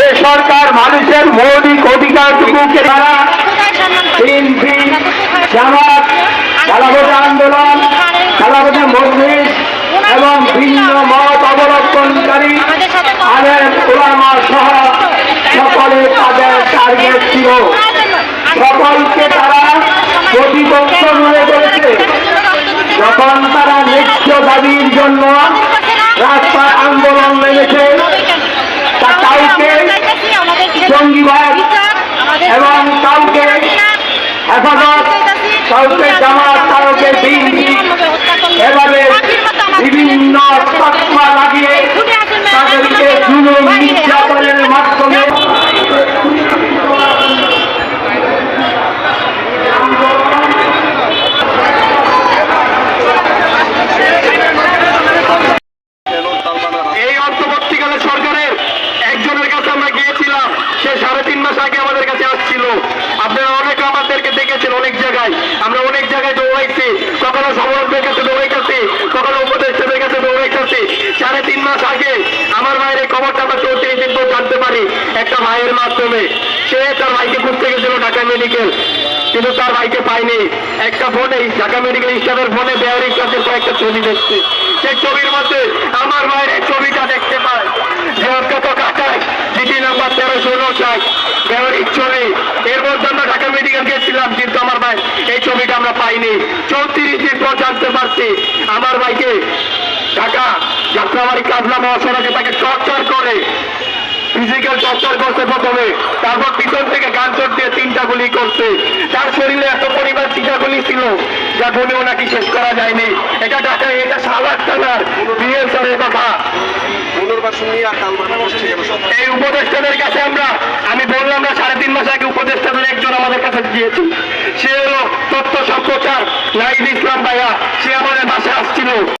এ সরকার মানুষের মৌলিক অধিকারটুকুকে তারা বিএনপি, জামাত খেলাফত আন্দোলন খেলাফত মজলিস এবং ভিন্ন মত অবলম্বনকারী আলেম ওলামা সহ সকলে তাদের টার্গেট ছিল। সকলকে তারা প্রতিপক্ষ মনে করেছে। যখন তারা নিত্য দাবির জন্য রাস্তায় আন্দোলন নেমেছে তা কাউকে জঙ্গিবাদ এবং কাউকে হেফাজত কাউকে জামাত কাউকে এভাবে বিভিন্ন লাগিয়ে তাদেরকে জুলুম নির্যাতনের মাধ্যমে সরকারের একজনের কাছে আমরা গিয়েছিলাম, সে সাড়ে তিন মাস আগে আমাদের কাছে আসছিল। আমার ভাইয়ের এই খবরটা আমরা চৌত্রিশ দিন জানতে পারি একটা ভাইয়ের মাধ্যমে। সে তার ভাইকে খুঁজতে গেছিল ঢাকা মেডিকেল, কিন্তু তার ভাইকে পাইনি একটা ফোনে, ঢাকা মেডিকেল স্টাফের ফোনে বেয়ারি কাছের কয়েকটা ছবি দেখছে। সেই ছবির মধ্যে আমার ভাইয়ের ছবিটা দেখতে পায় জিটি নাম্বার তেরোশো উনষাট বেয়ারির ছবি। এর মধ্যে আমরা ঢাকা মেডিকেল গেছিলাম, কিন্তু আমার ভাই এই ছবিটা আমরা পাইনি। চৌত্রিশ দিন পর জানতে পারছি আমার ভাইকে ঢাকা যাত্রাবাড়ি কাজলা তার শরীরে কথা। এই উপদেষ্টাদের কাছে আমরা, আমি বললাম না, সাড়ে তিন মাস আগে উপদেষ্টাদের একজন আমাদের কাছে গিয়েছি সে হলো তথ্য সম্প্রচার নাইদ ইসলাম ভাইয়া। সে আমাদের বাসায় আসছিল।